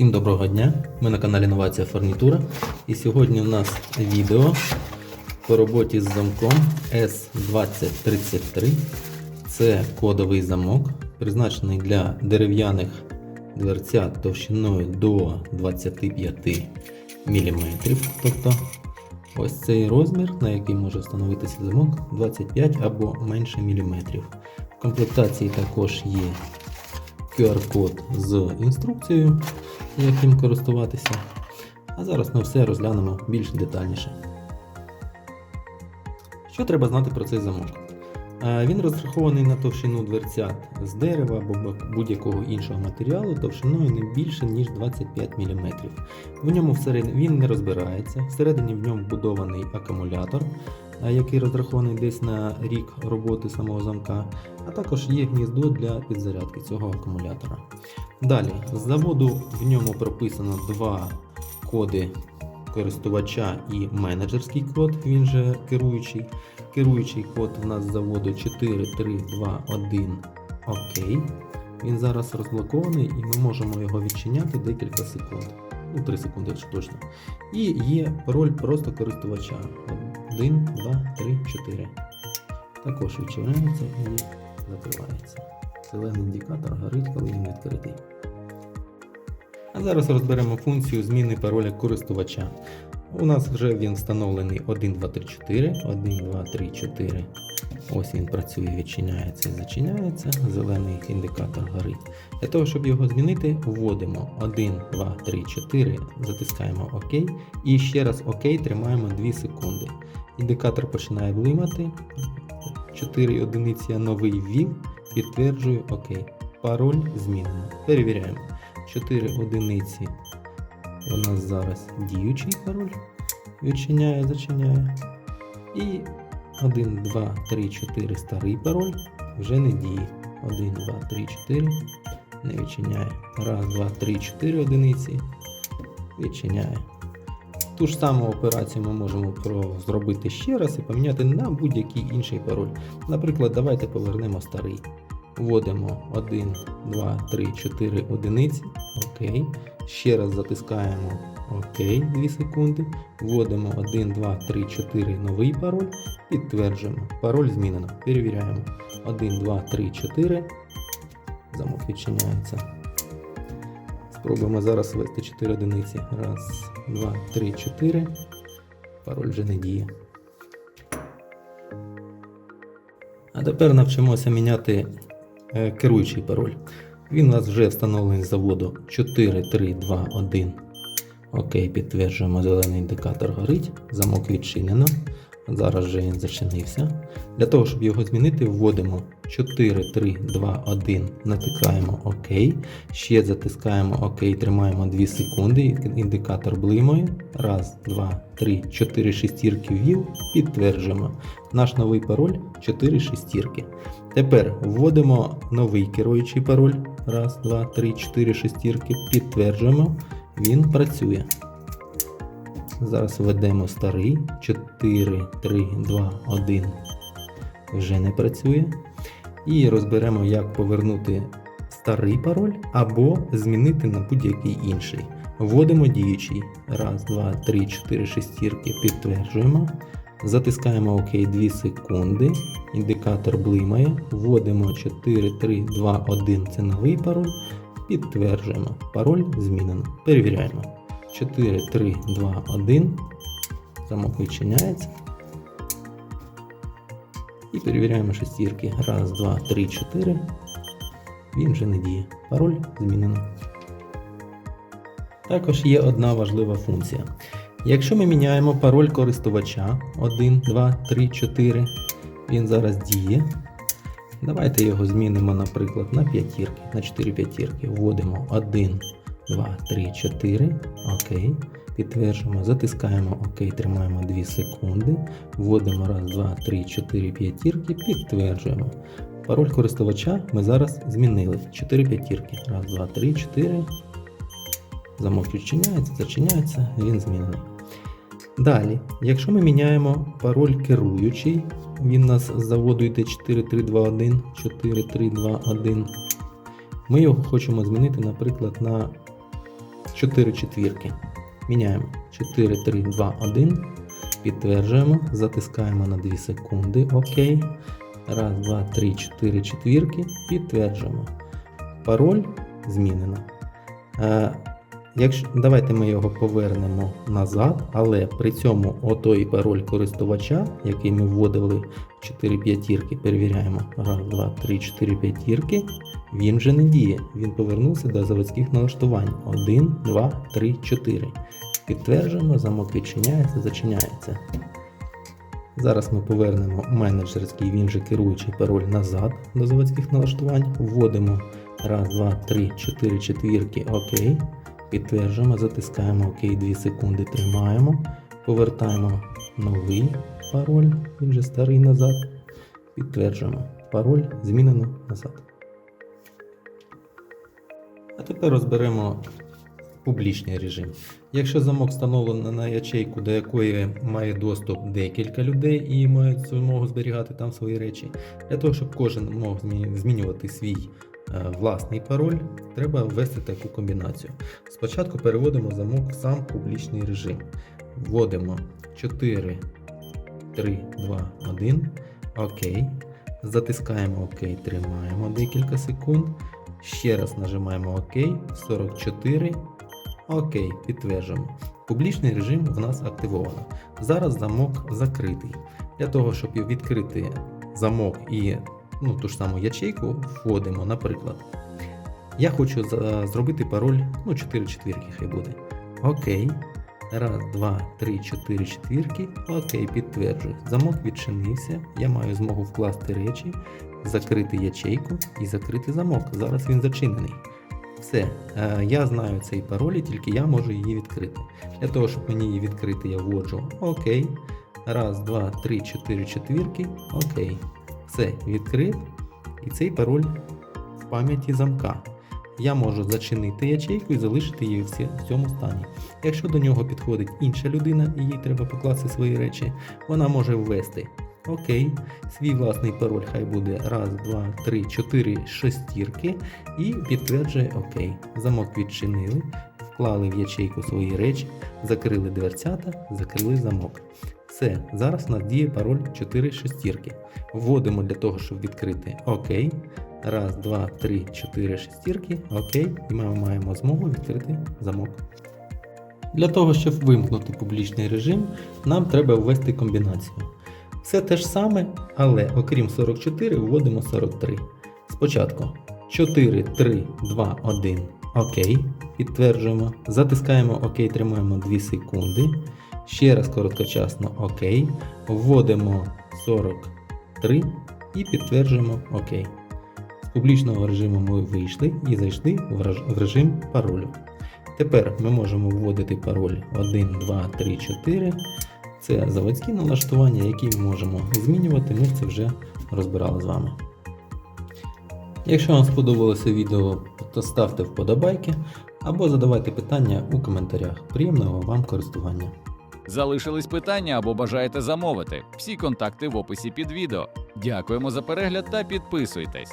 Всім доброго дня! Ми на каналі Новація Фурнітура. І сьогодні у нас відео по роботі з замком S2033. Це кодовий замок, призначений для дерев'яних дверцят товщиною до 25 мм. Тобто ось цей розмір, на який може встановитися замок, 25 або менше міліметрів. В комплектації також є QR-код з інструкцією, як їм користуватися. А зараз ми все розглянемо більш детальніше. Що треба знати про цей замок? Е, Він розрахований на товщину дверцят з дерева або будь-якого іншого матеріалу товщиною не більше, ніж 25 мм. В ньому всередині він не розбирається. Всередині в ньому вбудований акумулятор, який розрахований десь на рік роботи самого замка, а також є гніздо для підзарядки цього акумулятора. Далі, з заводу в ньому прописано два коди користувача і менеджерський код, він же керуючий. Керуючий код у нас з заводу 4321 ОК. Він зараз розблокований і ми можемо його відчиняти декілька секунд. Ну, 3 секунди якщо точно. І є пароль просто користувача. 1, 2, 3, 4. Також відчиняється і закривається. Зелений індикатор горить, коли він відкритий. А зараз розберемо функцію зміни пароля користувача. У нас вже він встановлений 1, 2, 3, 4. 1, 2, 3, 4. Ось він працює, відчиняється і зачиняється. Зелений індикатор горить. Для того, щоб його змінити, вводимо 1, 2, 3, 4, затискаємо ОК. І ще раз ОК тримаємо 2 секунди. Індикатор починає блимати. 4 одиниці я новий ввів. Підтверджую ОК. Пароль змінено. Перевіряємо. 4 одиниці. У нас зараз діючий пароль. Відчиняє, зачиняє. І 1, 2, 3, 4 старий пароль вже не діє. 1, 2, 3, 4 не відчиняє. Раз, два, три, 4 одиниці. Відчиняє. Ту ж саму операцію ми можемо зробити ще раз і поміняти на будь-який інший пароль. Наприклад, давайте повернемо старий. Вводимо 1, 2, 3, 4 одиниці. Окей. Ще раз затискаємо ОК 2 секунди. Вводимо 1, 2, 3, 4 новий пароль. Підтверджуємо. Пароль змінено. Перевіряємо. 1, 2, 3, 4. Замок відчиняється. Спробуємо зараз ввести 4 одиниці. Раз, два, три, 4. Пароль вже не діє. А тепер навчимося міняти керуючий пароль. Він у нас вже встановлений з заводу 4321. Окей, підтверджуємо, зелений індикатор горить, замок відчинено. Зараз вже він зачинився. Для того, щоб його змінити, вводимо 4321, натикаємо ОК. Ще затискаємо ОК, тримаємо 2 секунди, індикатор блимає. Раз, два, три, 4 шестірки ввів, підтверджуємо. Наш новий пароль 4 шестірки. Тепер вводимо новий керуючий пароль. Раз, два, три, 4 шестірки. Підтверджуємо. Він працює. Зараз введемо старий 4, 3, 2, 1. Вже не працює. І розберемо, як повернути старий пароль або змінити на будь-який інший. Вводимо діючий. Раз, два, три, 4 шестірки. Підтверджуємо. Затискаємо ОК 2 секунди. Індикатор блимає. Вводимо 4, 3, 2, 1. Це новий пароль. Підтверджуємо. Пароль змінено. Перевіряємо. 4, 3, 2, 1. Замок відчиняється. І перевіряємо шестірки. Раз, два, три, 4. Він вже не діє. Пароль змінено. Також є одна важлива функція. Якщо ми міняємо пароль користувача 1, 2, 3, 4, він зараз діє. Давайте його змінимо, наприклад, на п'ятірки, на 4 п'ятірки. Вводимо 1, 2, 3, 4. Окей. Підтверджуємо, затискаємо ОК, тримаємо 2 секунди. Вводимо 1, 2, 3, 4 п'ятірки, підтверджуємо. Пароль користувача ми зараз змінили. 4 п'ятірки. 1, 2, 3, 4. Замок відчиняється, зачиняється, він змінений. Далі, якщо ми міняємо пароль керуючий, він нас з заводу йде 4321, 4321. Ми його хочемо змінити, наприклад, на 4 четвірки. Міняємо 4, 3, 2, 1. Підтверджуємо, затискаємо на 2 секунди. Окей. Раз, два, три, чотири четвірки. Підтверджуємо. Пароль змінено. Е, якщо, давайте ми його повернемо назад, але при цьому отой пароль користувача, який ми вводили 4 п'ятірки, перевіряємо. Раз, два, три, 4 п'ятірки. Він вже не діє. Він повернувся до заводських налаштувань. 1, 2, 3, 4. Підтверджуємо, замок відчиняється, зачиняється. Зараз ми повернемо менеджерський, він же керуючий пароль назад до заводських налаштувань. Вводимо 1, 2, 3, 4 четвірки. ОК. Підтверджуємо, затискаємо ОК 2 секунди, тримаємо. Повертаємо новий пароль, він же старий назад. Підтверджуємо. Пароль змінено назад. А тепер розберемо публічний режим. Якщо замок встановлено на ячейку, до якої має доступ декілька людей і мають змогу зберігати там свої речі, для того, щоб кожен мог змінювати свій е, власний пароль, треба ввести таку комбінацію. Спочатку переводимо замок в сам публічний режим. Вводимо 4, 3, 2, 1. ОК. Затискаємо ОК, тримаємо декілька секунд. Ще раз нажимаємо ОК. 44. ОК, підтверджуємо. Публічний режим в нас активовано. Зараз замок закритий. Для того, щоб відкрити замок і ну, ту ж саму ячейку, вводимо, наприклад. Я хочу зробити пароль, ну, 4 четвірки хай буде. Окей. Раз, два, три, чотири четвірки. Окей, підтверджую. Замок відчинився. Я маю змогу вкласти речі, закрити ячейку і закрити замок. Зараз він зачинений. Все, е, я знаю цей пароль, і тільки я можу її відкрити. Для того, щоб мені її відкрити, я вводжу ОК. Раз, два, три, чотири четвірки. Окей. Все, відкрив. І цей пароль в пам'яті замка. Я можу зачинити ячейку і залишити її в цьому стані. Якщо до нього підходить інша людина і їй треба покласти свої речі, вона може ввести Окей, свій власний пароль хай буде раз, два, три, чотири шестірки і підтверджує ОК. Замок відчинили, вклали в ячейку свої речі, закрили дверцята, закрили замок. Все, зараз у нас діє пароль 4 шестірки. Вводимо для того, щоб відкрити ОК. Раз, два, три, чотири шестірки. Окей. І ми маємо змогу відкрити замок. Для того, щоб вимкнути публічний режим, нам треба ввести комбінацію. Все те ж саме, але окрім 44 вводимо 43. Спочатку 4, 3, 2, 1. ОК. Підтверджуємо. Затискаємо ОК, тримаємо 2 секунди. Ще раз короткочасно ОК. Вводимо 43 і підтверджуємо ОК. З публічного режиму ми вийшли і зайшли в режим паролю. Тепер ми можемо вводити пароль 1, 2, 3, 4. Це заводські налаштування, які ми можемо змінювати. Ми це вже розбирали з вами. Якщо вам сподобалося відео, то ставте вподобайки або задавайте питання у коментарях. Приємного вам користування! Залишились питання або бажаєте замовити? Всі контакти в описі під відео. Дякуємо за перегляд та підписуйтесь.